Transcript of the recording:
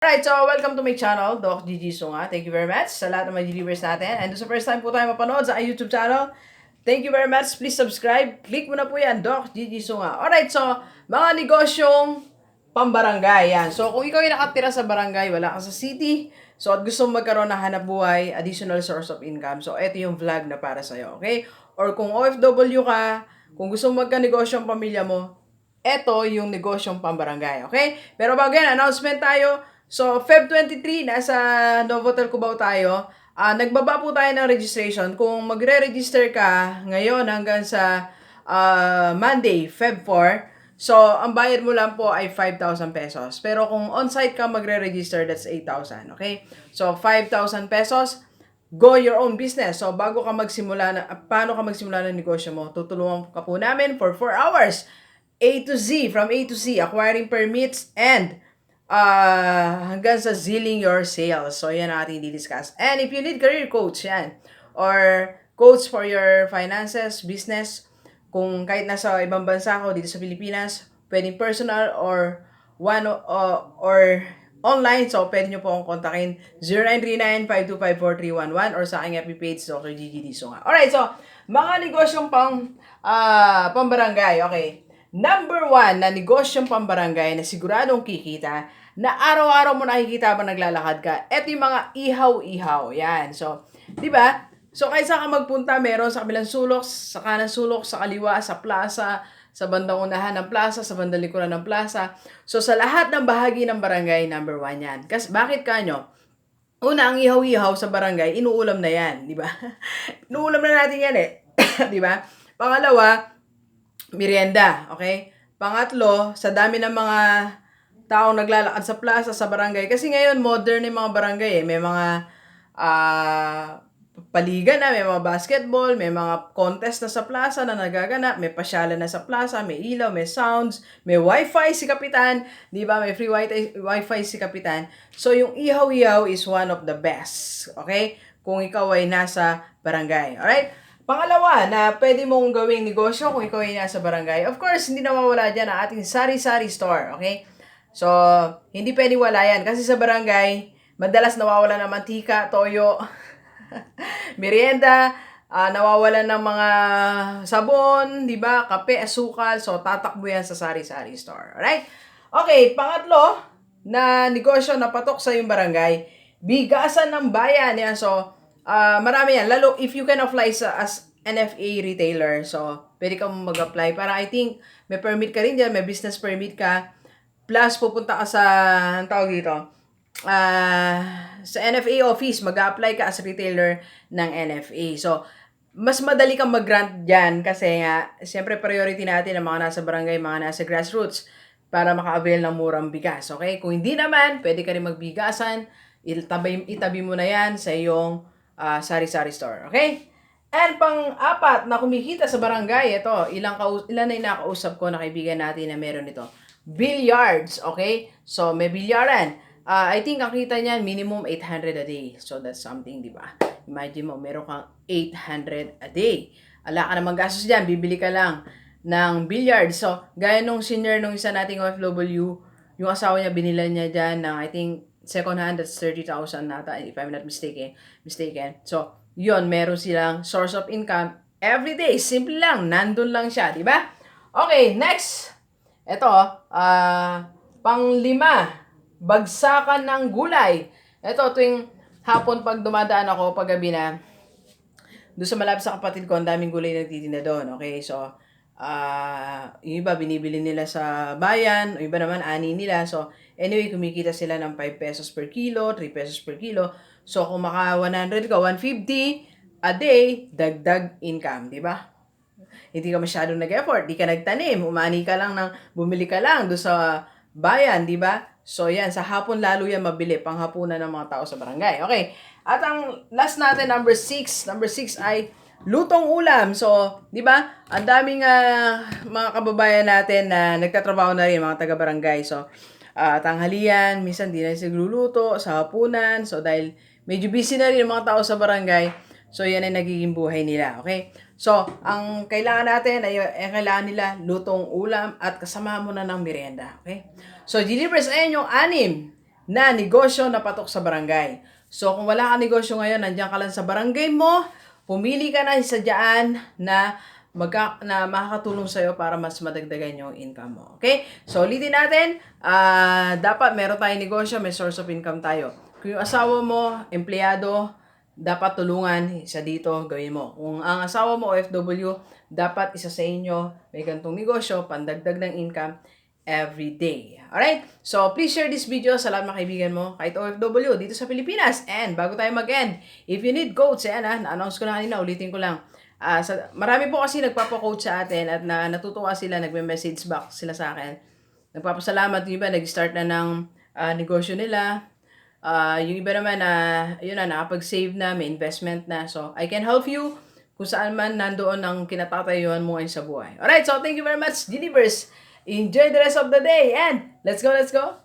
Alright, so welcome to my channel, Doc Gigi Sunga. Thank you very much sa lahat ng mga delivers natin. And sa first time po tayo mapanood sa YouTube channel, thank you very much. Please subscribe. Click mo na po yan, Doc Gigi Sunga. Alright, so mga negosyong pambarangay. Yan. So kung ikaw ay nakatira sa barangay, wala ka sa city, so at gusto mo magkaroon ng hanap buhay, additional source of income, so ito yung vlog na para sa'yo, okay? Or kung OFW ka, kung gusto mo magka-negosyo ang pamilya mo, eto yung negosyong pambarangay, okay? Pero bago yan, announcement tayo. So, Feb 23, nasa Novotel Cubao tayo. Ah, nagbaba po tayo ng registration. Kung magre-register ka ngayon hanggang sa ah, Monday, Feb 4, so, ang bayad mo lang po ay 5,000 pesos. Pero kung on-site ka magre-register, that's 8,000, okay? So, 5,000 pesos, go your own business. So, bago ka magsimula, na, paano ka magsimula ng negosyo mo, tutulungan ka po namin for 4 hours. A to Z, from A to Z, acquiring permits and uh, hanggang sa zealing your sales. So, yan ang ating di-discuss. And if you need career coach, yan. Or coach for your finances, business, kung kahit nasa ibang bansa ako, dito sa Pilipinas, pwedeng personal or one uh, or online. So, pwede nyo po akong kontakin 0939-525-4311 or sa aking FB page, Dr. Gigi Disunga. Alright, so, mga negosyong pang, ah pambarangay. Okay. Number one na negosyong pambarangay na siguradong kikita na araw-araw mo nakikita habang naglalakad ka. Ito yung mga ihaw-ihaw. Yan. So, di ba? So, kaysa ka magpunta, meron sa kabilang sulok, sa kanan sulok, sa kaliwa, sa plaza, sa bandang unahan ng plaza, sa bandang likuran ng plaza. So, sa lahat ng bahagi ng barangay, number one yan. Kasi, bakit kanyo? Una, ang ihaw-ihaw sa barangay, inuulam na yan, di ba? inuulam na natin yan eh. di ba? Pangalawa, merienda, okay? Pangatlo, sa dami ng mga taong naglalakad sa plaza, sa barangay. Kasi ngayon, modern yung mga barangay eh. May mga ah paligan na, may mga basketball, may mga contest na sa plaza na nagaganap, may pasyalan na sa plaza, may ilaw, may sounds, may wifi si Kapitan, di ba? May free wifi, wifi si Kapitan. So, yung ihaw-ihaw is one of the best, okay? Kung ikaw ay nasa barangay, alright? Pangalawa, na pwede mong gawing negosyo kung ikaw ay nasa barangay. Of course, hindi na mawala dyan ang ating sari-sari store, okay? So, hindi pwede wala yan. Kasi sa barangay, madalas nawawala ng mantika, toyo, merienda, ah, nawawalan ng mga sabon, di ba? Kape, asukal. So, tatakbo yan sa sari-sari store. Alright? Okay, pangatlo, na negosyo na patok sa yung barangay, bigasan ng bayan. Yan. So, ah, marami yan. Lalo, if you can apply sa, as NFA retailer, so, pwede kang mag-apply. Para I think, may permit ka rin dyan, may business permit ka. Plus, pupunta ka sa, ang tawag dito, ah sa NFA office, mag apply ka as retailer ng NFA. So, mas madali kang mag-grant dyan kasi nga, siyempre priority natin ang mga nasa barangay, mga nasa grassroots para maka-avail ng murang bigas. Okay? Kung hindi naman, pwede ka rin magbigasan, itabi, itabi mo na yan sa iyong ah, sari-sari store. Okay? And pang-apat na kumikita sa barangay, ito, ilang kau- ilan na yung nakausap ko na kaibigan natin na meron ito. Billiards, okay? So, may bilyaran. Ah, I think ang kita niyan, minimum 800 a day. So, that's something, di ba? Imagine mo, meron kang 800 a day. Ala ka namang gastos dyan, bibili ka lang ng billiard. So, gaya nung senior nung isa nating OFW, yung asawa niya, binila niya dyan ng, I think, second hand, that's 30,000 nata, if I'm not mistaken. mistaken. So, yon meron silang source of income every day. Simple lang, nandun lang siya, di ba? Okay, next. Ito, ah, panglima, bagsakan ng gulay. Ito, tuwing hapon pag dumadaan ako, pag gabi na, doon sa malapit sa kapatid ko, ang daming gulay na nagtitinda doon. Okay, so, ah yung iba binibili nila sa bayan, yung iba naman ani nila. So, anyway, kumikita sila ng 5 pesos per kilo, 3 pesos per kilo. So, kung maka 100 ka, 150 a day, dagdag income, di ba? Hindi ka masyadong nag-effort, di ka nagtanim, umani ka lang ng, bumili ka lang doon sa bayan, di ba? So, yan, sa hapon lalo yan mabili, panghapunan ng mga tao sa barangay. Okay, at ang last natin, number 6, number 6 ay lutong ulam. So, di ba? Ang daming ah, mga kababayan natin na nagtatrabaho na rin, mga taga-barangay. So, ah, tanghalian, minsan di na sila luluto, sa hapunan. So, dahil medyo busy na rin mga tao sa barangay, so yan ay nagiging buhay nila. Okay? So, ang kailangan natin ay ang kailangan nila lutong ulam at kasama mo na ng merienda. Okay? So, delivers ayan yung anim na negosyo na patok sa barangay. So, kung wala ka negosyo ngayon, nandiyan ka lang sa barangay mo, pumili ka na isa dyan na magka, na makakatulong sa'yo para mas madagdagan yung income mo. Okay? So, ulitin natin, ah dapat meron tayong negosyo, may source of income tayo. Kung yung asawa mo, empleyado, dapat tulungan isa dito, gawin mo. Kung ang asawa mo OFW, dapat isa sa inyo may gantong negosyo, pandagdag ng income every day. Alright? So, please share this video sa lahat mga kaibigan mo, kahit OFW, dito sa Pilipinas. And, bago tayo mag-end, if you need coach, ayan ah, na-announce ko na kanina, ulitin ko lang. Ah, sa, marami po kasi nagpapa-coach sa atin at na, natutuwa sila, nagme-message back sila sa akin. Nagpapasalamat yung iba, nag-start na ng ah, negosyo nila. Ah, yung iba naman na, yun na, nakapag-save na, may investment na. So, I can help you kung saan man nandoon ang kinatatayuan mo ngayon sa buhay. Alright, so thank you very much, Universe. Enjoy the rest of the day and let's go, let's go.